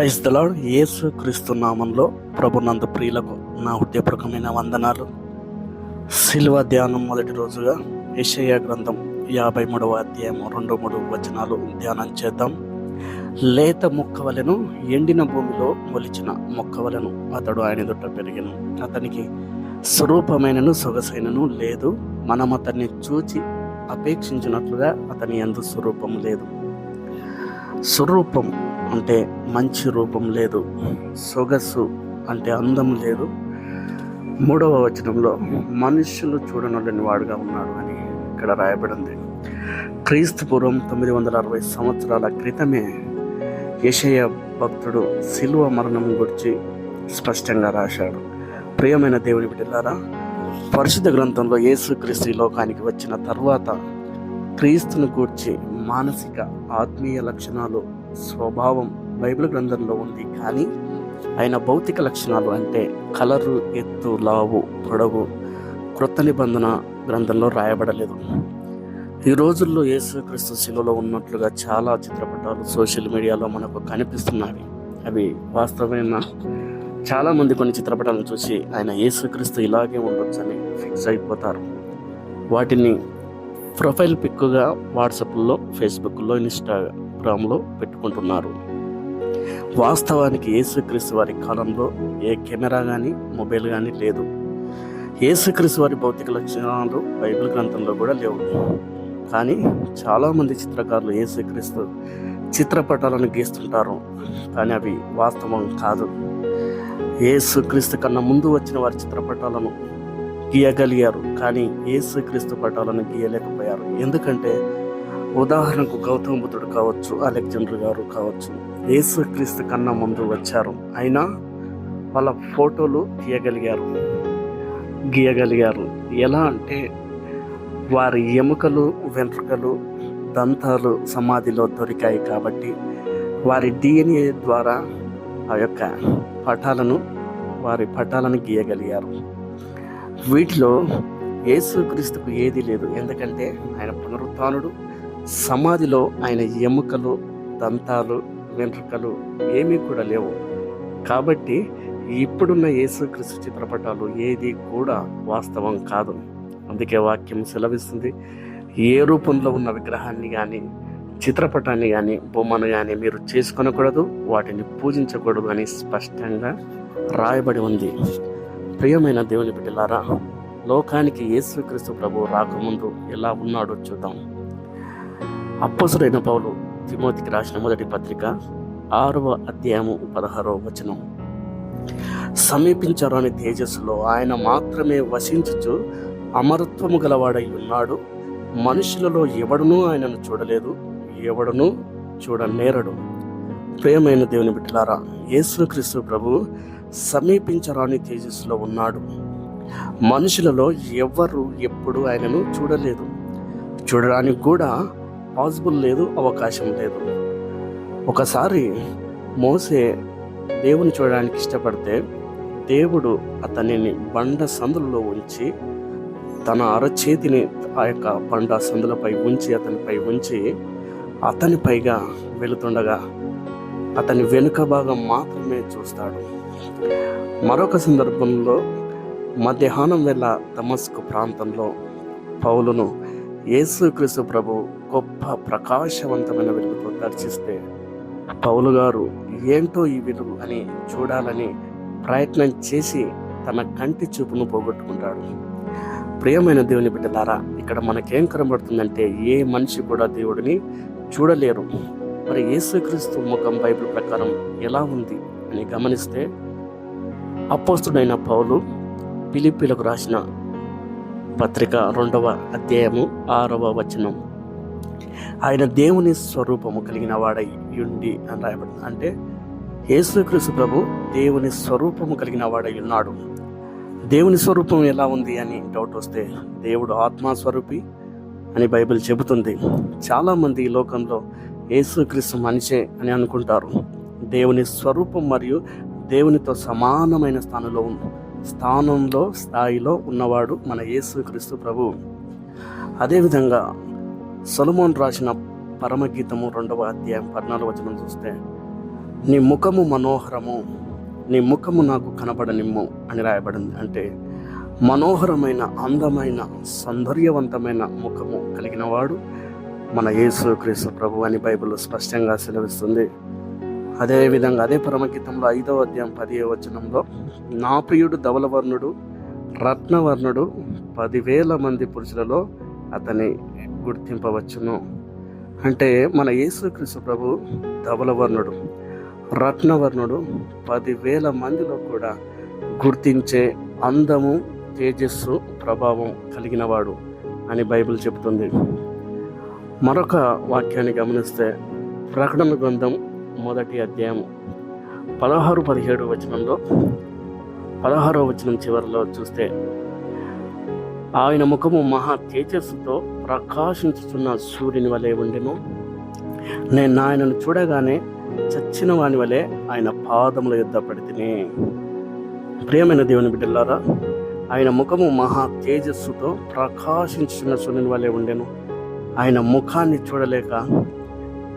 Praise the Lord యేసు క్రీస్తు నామంలో ప్రభునంద ప్రియులకు నా హృదయపూర్వకమైన వందనాలు. శిల్వ ధ్యానం మొదటి రోజుగా యెషయా గ్రంథం యాభై మూడవ అధ్యాయం రెండు మూడు వచనాలు ధ్యానం చేద్దాం. లేత మొక్కవలను ఎండిన భూమిలో మొలిచిన మొక్కవలను అతడు ఆయన దుట్ట పెరిగను. అతనికి స్వరూపమైనను సొగసైనను లేదు. మనం అతన్ని చూచి అపేక్షించినట్లుగా అతని ఎందు స్వరూపం లేదు. స్వరూపం అంటే మంచి రూపం లేదు సొగసు అంటే అందం లేదు. మూడవ వచనంలో మనుషులు చూడనొల్లని వాడుగా ఉన్నాడు అని ఇక్కడ రాయబడింది. క్రీస్తు పూర్వం తొమ్మిది వందల అరవై సంవత్సరాల క్రితమే యషయ భక్తుడు శిలువ మరణం గురించి స్పష్టంగా రాశాడు. ప్రియమైన దేవుని బిడ్డలారా పరిశుద్ధ గ్రంథంలో యేసుక్రీస్తు లోకానికి వచ్చిన తర్వాత క్రీస్తును గూర్చి మానసిక ఆత్మీయ లక్షణాలు స్వభావం బైబిల్ గ్రంథంలో ఉంది. కానీ ఆయన భౌతిక లక్షణాలు అంటే కలరు ఎత్తు లావు పొడవు క్రొత్త నిబంధన గ్రంథంలో రాయబడలేదు. ఈ రోజుల్లో యేసుక్రీస్తు శిలువలో ఉన్నట్లుగా చాలా చిత్రపటాలు సోషల్ మీడియాలో మనకు కనిపిస్తున్నాయి. అవి వాస్తవమైన చాలామంది కొన్ని చిత్రపటాలను చూసి ఆయన యేసుక్రీస్తు ఇలాగే ఉండొచ్చని ఫిక్స్ అయిపోతారు. వాటిని ప్రొఫైల్ పిక్గా వాట్సాప్లో ఫేస్బుక్లో ఇన్స్టాగ్రామ్లో పెట్టుకుంటున్నారు. వాస్తవానికి యేసుక్రీస్తు వారి కాలంలో ఏ కెమెరా కానీ మొబైల్ కానీ లేదు. యేసుక్రీస్తు వారి భౌతిక లక్షణాలు బైబిల్ గ్రంథంలో కూడా లేవు. కానీ చాలామంది చిత్రకారులు యేసుక్రీస్తు చిత్రపటాలను గీస్తుంటారు. కానీ అవి వాస్తవం కాదు. యేసుక్రీస్తు కన్నా ముందు వచ్చిన వారి చిత్రపటాలను గీయగలిగారు. కానీ యేసుక్రీస్తు పటాలను గీయలేక ఎందుకంటే ఉదాహరణకు గౌతమ బుద్ధుడు కావచ్చు అలెగ్జాండర్ గారు కావచ్చు యేసుక్రీస్తు కన్నా ముందు వచ్చారు. అయినా వాళ్ళ ఫోటోలు తీయగలిగారు గీయగలిగారు. ఎలా అంటే వారి ఎముకలు వెంట్రుకలు దంతాలు సమాధిలో దొరికాయి కాబట్టి వారి డిఎన్ఏ ద్వారా ఆ యొక్క పటాలను వారి పటాలను గీయగలిగారు. వీటిలో యేసుక్రీస్తుకు ఏది లేదు. ఎందుకంటే ఆయన పునరుత్నుడు సమాధిలో ఆయన ఎముకలు దంతాలు వెంట్రుకలు ఏమీ కూడా లేవు. కాబట్టి ఇప్పుడున్న యేసుక్రీస్తు చిత్రపటాలు ఏది కూడా వాస్తవం కాదు. అందుకే వాక్యం సెలవిస్తుంది. ఏ రూపంలో ఉన్న విగ్రహాన్ని కానీ చిత్రపటాన్ని కానీ బొమ్మను కానీ మీరు చేసుకొనకూడదు. వాటిని పూజించకూడదు అని స్పష్టంగా రాయబడి ఉంది. ప్రియమైన దేవుని బిడ్డలారా లోకానికి యేసుక్రీస్తు ప్రభు రాకముందు ఎలా ఉన్నాడో చూద్దాం. అప్పసుడైన పౌలు తిమోతికి రాసిన మొదటి పత్రిక ఆరవ అధ్యాయము పదహారవ వచనం. సమీపించరాని తేజస్సులో ఆయన మాత్రమే వసించుచు అమరత్వము గలవాడై ఉన్నాడు. మనుషులలో ఎవడునూ ఆయనను చూడలేదు ఎవడునూ చూడనేరడు. ప్రేమైన దేవుని బిడ్డలారా యేసుక్రీస్తు ప్రభు సమీపించరాని తేజస్సులో ఉన్నాడు. మనుషులలో ఎవ్వరు ఎప్పుడు ఆయనను చూడలేదు. చూడడానికి కూడా పాసిబుల్ లేదు అవకాశం లేదు. ఒకసారి మోసే దేవుని చూడడానికి ఇష్టపడితే దేవుడు అతనిని బండ సందులలో ఉంచి తన అరచేతిని ఆ యొక్క బండ సందులపై ఉంచి అతనిపై ఉంచి అతని పైగా వెళుతుండగా అతని వెనుక భాగం మాత్రమే చూస్తాడు. మరొక సందర్భంలో మధ్యాహ్నం వేళ తమస్క్ ప్రాంతంలో పౌలును యేసుక్రీస్తు ప్రభు గొప్ప ప్రకాశవంతమైన వెలుగుతో దర్శిస్తే పౌలు గారు ఏంటో ఈ వెలుగు? అని చూడాలని ప్రయత్నం చేసి తన కంటి చూపును పోగొట్టుకుంటాడు. ప్రియమైన దేవుని బిడ్డలారా ఇక్కడ మనకేం కనబడుతుందంటే ఏ మనిషి కూడా దేవుడిని చూడలేరు. మరి యేసుక్రీస్తు ముఖం బైబిల్ ప్రకారం ఎలా ఉంది అని గమనిస్తే అపోస్తుడైన పౌలు పిలిపిలకు రాసిన పత్రిక రెండవ అధ్యాయము ఆరవ వచనం. ఆయన దేవుని స్వరూపము కలిగిన వాడై ఉండి అని రాయబడింది అంటే యేసుక్రీస్తు ప్రభు దేవుని స్వరూపము కలిగిన వాడై ఉన్నాడు. దేవుని స్వరూపం ఎలా ఉంది అని డౌట్ వస్తే దేవుడు ఆత్మస్వరూపి అని బైబిల్ చెబుతుంది. చాలామంది ఈ లోకంలో యేసుక్రీస్తు మనిషే అని అనుకుంటారు. దేవుని స్వరూపం మరియు దేవునితో సమానమైన స్థానంలో స్థానంలో స్థాయిలో ఉన్నవాడు మన యేసుక్రీస్తు ప్రభు. అదేవిధంగా సొలమోన్ రాసిన పరమగీతము రెండవ అధ్యాయం పద్నాలుగు వచనం చూస్తే నీ ముఖము మనోహరము నీ ముఖము నాకు కనబడనిమ్ము అని రాయబడింది. అంటే మనోహరమైన అందమైన సౌందర్యవంతమైన ముఖము కలిగినవాడు మన యేసు క్రీస్తు ప్రభు అని బైబిల్ స్పష్టంగా సెలవిస్తుంది. అదేవిధంగా అదే పరమగీతంలో ఐదవ అధ్యాయం పదిహే వచనంలో నా ప్రియుడు ధవలవర్ణుడు రత్నవర్ణుడు పదివేల మంది పురుషులలో అతని గుర్తింపవచ్చును. అంటే మన యేసుక్రీస్తు ప్రభు ధవలవర్ణుడు రత్నవర్ణుడు పదివేల మందిలో కూడా గుర్తించే అందము తేజస్సు ప్రభావం కలిగినవాడు అని బైబిల్ చెబుతుంది. మరొక వాక్యాన్ని గమనిస్తే ప్రకటన గ్రంథం మొదటి అధ్యాయం పదహారు పదిహేడు వచనంలో పదహారో వచనం చివరిలో చూస్తే ఆయన ముఖము మహా తేజస్సుతో ప్రకాశించుతున్న సూర్యుని వలె ఉండెను. నేను ఆయనను చూడగానే చచ్చిన వాని వలె ఆయన పాదముల యుద్ధ పడితేనే. ప్రియమైన దేవుని బిడ్డలారా ఆయన ముఖము మహా తేజస్సుతో ప్రకాశించుతున్న సూర్యుని వలె ఉండెను. ఆయన ముఖాన్ని చూడలేక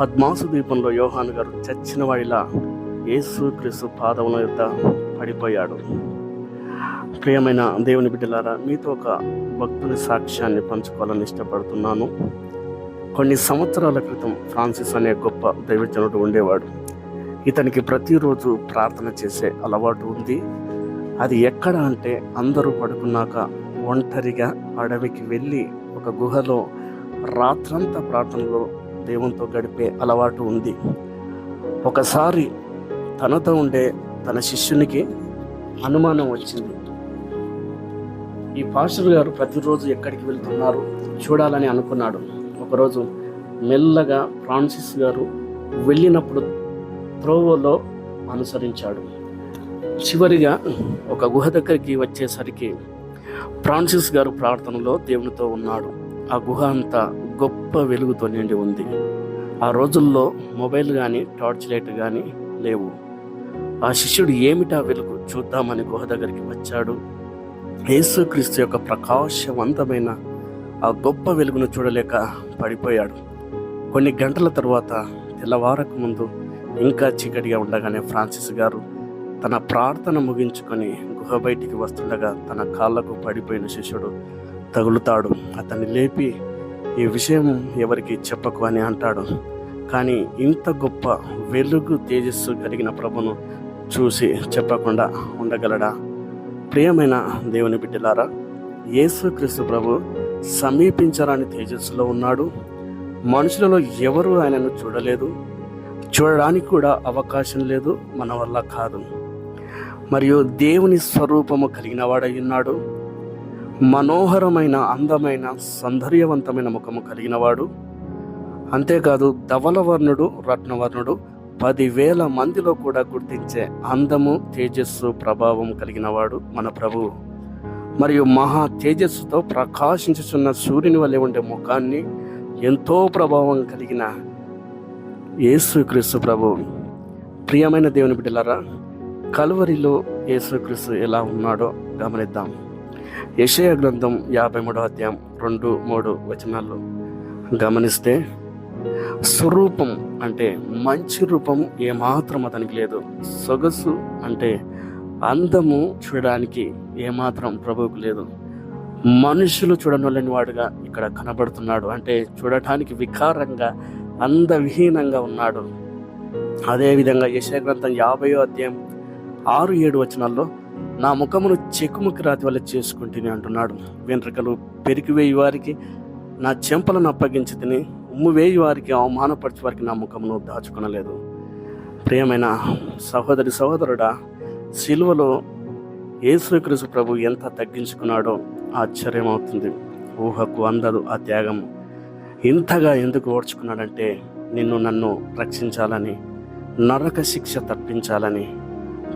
పద్మాసు ద్వీపంలో యోహాన్ గారు చచ్చిన వాడిలా యేసు క్రీస్తు పాదముల యొక్క పడిపోయాడు. ప్రియమైన దేవుని బిడ్డలారా మీతో ఒక భక్తుని సాక్ష్యాన్ని పంచుకోవాలని ఇష్టపడుతున్నాను. కొన్ని సంవత్సరాల క్రితం ఫ్రాన్సిస్ అనే గొప్ప దైవజనుడు ఉండేవాడు. ఇతనికి ప్రతిరోజు ప్రార్థన చేసే అలవాటు ఉంది. అది ఎక్కడ అంటే అందరూ పడుకున్నాక ఒంటరిగా అడవికి వెళ్ళి ఒక గుహలో రాత్రంతా ప్రార్థనలో దేవునితో గడిపే అలవాటు ఉంది. ఒకసారి తనతో ఉండే తన శిష్యునికి అనుమానం వచ్చింది. ఈ పాస్టర్ గారు ప్రతిరోజు ఎక్కడికి వెళ్తున్నారు చూడాలని అనుకున్నాడు. ఒకరోజు మెల్లగా ఫ్రాన్సిస్ గారు వెళ్ళినప్పుడు త్రోవలో అనుసరించాడు. చివరిగా ఒక గుహ దగ్గరికి వచ్చేసరికి ఫ్రాన్సిస్ గారు ప్రార్థనలో దేవునితో ఉన్నాడు. ఆ గుహ అంతా గొప్ప వెలుగుతో నిండి ఉంది. ఆ రోజుల్లో మొబైల్ కానీ టార్చ్ లైట్ కానీ లేవు. ఆ శిష్యుడు ఏమిటా వెలుగు? చూద్దామని గుహ దగ్గరికి వచ్చాడు. యేసుక్రీస్తు యొక్క ప్రకాశవంతమైన ఆ గొప్ప వెలుగును చూడలేక పడిపోయాడు. కొన్ని గంటల తర్వాత తెల్లవారకు ముందు ఇంకా చీకటిగా ఉండగానే ఫ్రాన్సిస్ గారు తన ప్రార్థన ముగించుకొని గుహ బయటికి వస్తుండగా తన కాళ్ళకు పడిపోయిన శిష్యుడు తగులుతాడు. అతన్ని లేపి ఈ విషయం ఎవరికి చెప్పకు అని అంటాడు. కానీ ఇంత గొప్ప వెలుగు తేజస్సు కలిగిన ప్రభును చూసి చెప్పకుండా ఉండగలడా? ప్రియమైన దేవుని బిడ్డలారా యేసుక్రీస్తు ప్రభు సమీపించరాని తేజస్సులో ఉన్నాడు. మనుషులలో ఎవరు ఆయనను చూడలేదు. చూడడానికి కూడా అవకాశం లేదు మన వల్ల కాదు. మరియు దేవుని స్వరూపము కలిగిన వాడై ఉన్నాడు. మనోహరమైన అందమైన సౌందర్యవంతమైన ముఖము కలిగినవాడు. అంతేకాదు ధవలవర్ణుడు రత్నవర్ణుడు పదివేల మందిలో కూడా గుర్తించే అందము తేజస్సు ప్రభావం కలిగినవాడు మన ప్రభువు మరియు మహా తేజస్సుతో ప్రకాశించుచున్న సూర్యుని వలె ఉండే ముఖాన్ని ఎంతో ప్రభావం కలిగిన యేసుక్రీస్తు ప్రభు. ప్రియమైన దేవుని బిడ్డలారా కలువరిలో యేసుక్రీస్తు ఎలా ఉన్నాడో గమనిద్దాం. యషయ గ్రంథం యాభై మూడో అధ్యాయం రెండు మూడు వచనాల్లో గమనిస్తే స్వరూపం అంటే మంచి రూపం ఏమాత్రం అతనికి లేదు. సొగసు అంటే అందము చూడడానికి ఏమాత్రం ప్రభువుకు లేదు. మనుషులు చూడనొల్లని వాడుగా ఇక్కడ కనబడుతున్నాడు. అంటే చూడటానికి వికారంగా అందవిహీనంగా ఉన్నాడు. అదేవిధంగా యశయ గ్రంథం యాభయో అధ్యాయం ఆరు ఏడు వచనాల్లో నా ముఖమును చెక్కుముక్కి రాతి వల్ల చేసుకుంటుని అంటున్నాడు. వెంట్రుకలు పెరికివేయి వారికి నా చెంపలను అప్పగించి తిని ఉమ్ము వేయి వారికి అవమానపరిచే వారికి నా ముఖమును దాచుకొనలేదు. ప్రియమైన సహోదరి సహోదరుడా సిలువలో యేసుక్రీస్తు ప్రభు ఎంత తగ్గించుకున్నాడో ఆశ్చర్యమవుతుంది. ఊహకు అందదు ఆ త్యాగం. ఇంతగా ఎందుకు ఓడ్చుకున్నాడంటే నిన్ను నన్ను రక్షించాలని నరక శిక్ష తప్పించాలని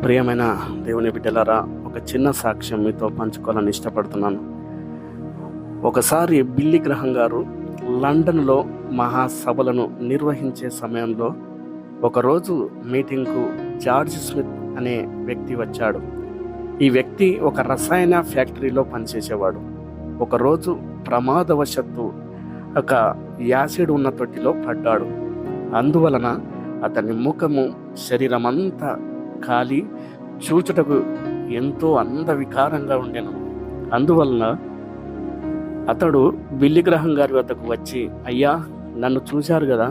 ప్రియమైన దేవుని బిడ్డలారా ఒక చిన్న సాక్ష్యం మీతో పంచుకోవాలని ఇష్టపడుతున్నాను. ఒకసారి బిల్లి గ్రహం గారు లండన్లో మహాసభలను నిర్వహించే సమయంలో ఒకరోజు మీటింగ్కు జార్జ్ స్మిత్ అనే వ్యక్తి వచ్చాడు. ఈ వ్యక్తి ఒక రసాయన ఫ్యాక్టరీలో పనిచేసేవాడు. ఒకరోజు ప్రమాదవశత్తు ఒక యాసిడ్ ఉన్న తొట్టిలో పడ్డాడు. అందువలన అతని ముఖము శరీరమంతా కాలి చూచుటకు ఎంతో అందవికారంగా ఉండెను. అందువలన అతడు బిల్లిగ్రహం గారి వద్దకు వచ్చి అయ్యా నన్ను చూశారు కదా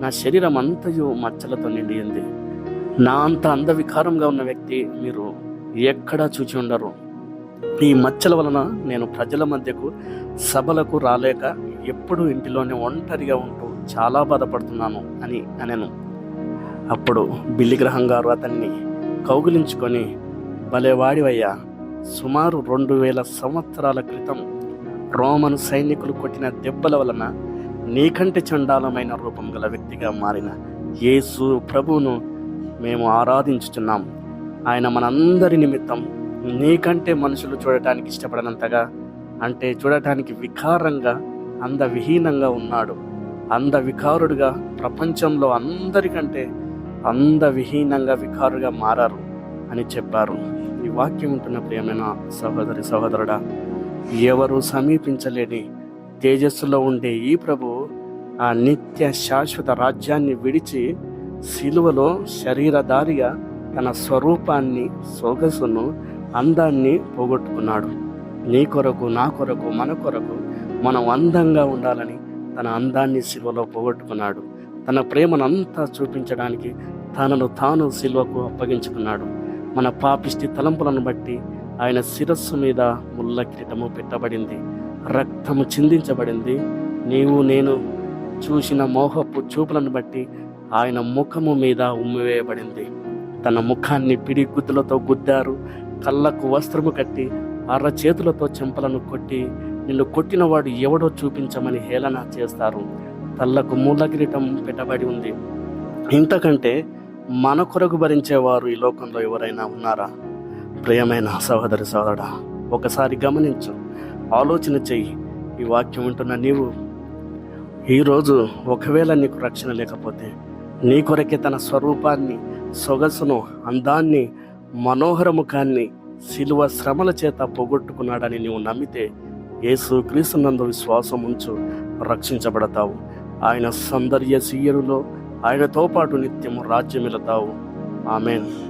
నా శరీరం అంతయు మచ్చలతో నిండింది నా అంత అందవికారంగా ఉన్న వ్యక్తి మీరు ఎక్కడా చూచి ఉండరు. ఈ మచ్చల వలన నేను ప్రజల మధ్యకు సభలకు రాలేక ఎప్పుడు ఇంటిలోనే ఒంటరిగా ఉంటూ చాలా బాధపడుతున్నాను అని అనెను. అప్పుడు బిల్లిగ్రహం గారు అతన్ని కౌగిలించుకొని భలేవాడివయ్యా సుమారు రెండు వేల సంవత్సరాల క్రితం రోమను సైనికులు కొట్టిన దెబ్బల వలన నీకంటే చండాలమైన రూపం గల వ్యక్తిగా మారిన యేసు ప్రభువును మేము ఆరాధించుచున్నాం. ఆయన మనందరి నిమిత్తం నీకంటే మనుషులు చూడటానికి ఇష్టపడనంతగా అంటే చూడటానికి వికారంగా అందవిహీనంగా ఉన్నాడు. అందవికారుడుగా ప్రపంచంలో అందరికంటే అందవిహీనంగా వికారుగా మారారు అని చెప్పారు. ఈ వాక్యం ఉంటున్న ప్రియమైన సహోదరి సహోదరుడా ఎవరు సమీపించలేని తేజస్సులో ఉండే ఈ ప్రభు ఆ నిత్య శాశ్వత రాజ్యాన్ని విడిచి శిలువలో శరీరధారిగా తన స్వరూపాన్ని సొగసును అందాన్ని పోగొట్టుకున్నాడు. నీ కొరకు నా కొరకు మన కొరకు మనం అందంగా ఉండాలని తన అందాన్ని శిలువలో పోగొట్టుకున్నాడు. తన ప్రేమనంతా చూపించడానికి తనను తాను సిల్వకు అప్పగించుకున్నాడు. మన పాపిష్టి తలంపులను బట్టి ఆయన శిరస్సు మీద ముళ్ళ కిరీటము పెట్టబడింది. రక్తము చిందించబడింది. నీవు నేను చూసిన మోహపు చూపులను బట్టి ఆయన ముఖము మీద ఉమ్మివేయబడింది. తన ముఖాన్ని పిడి గుద్దులతో గుద్దారు. కళ్ళకు వస్త్రము కట్టి అర్ర చేతులతో చెంపలను కొట్టి నిన్ను కొట్టినవాడు ఎవడో చూపించమని హేళన చేస్తారు. తల్లకు మూల కిరీటం పెట్టబడి ఉంది. ఇంతకంటే మన కొరకు భరించేవారు ఈ లోకంలో ఎవరైనా ఉన్నారా? ప్రియమైన సహోదరి సహోదరా ఒకసారి గమనించు ఆలోచన చెయ్యి. ఈ వాక్యం ఉంటున్న నీవు ఈరోజు ఒకవేళ నీకు రక్షణ లేకపోతే నీ కొరకే తన స్వరూపాన్ని సొగసును అందాన్ని మనోహర ముఖాన్ని శిలువ శ్రమల చేత పోగొట్టుకున్నాడని నీవు నమ్మితే యేసు క్రీస్తునందు విశ్వాసం ఉంచు రక్షించబడతావు. ఆయన సౌందర్య సీయరులో ఆయనతో పాటు నిత్యము రాజ్యమిలతావు. ఆమెన్.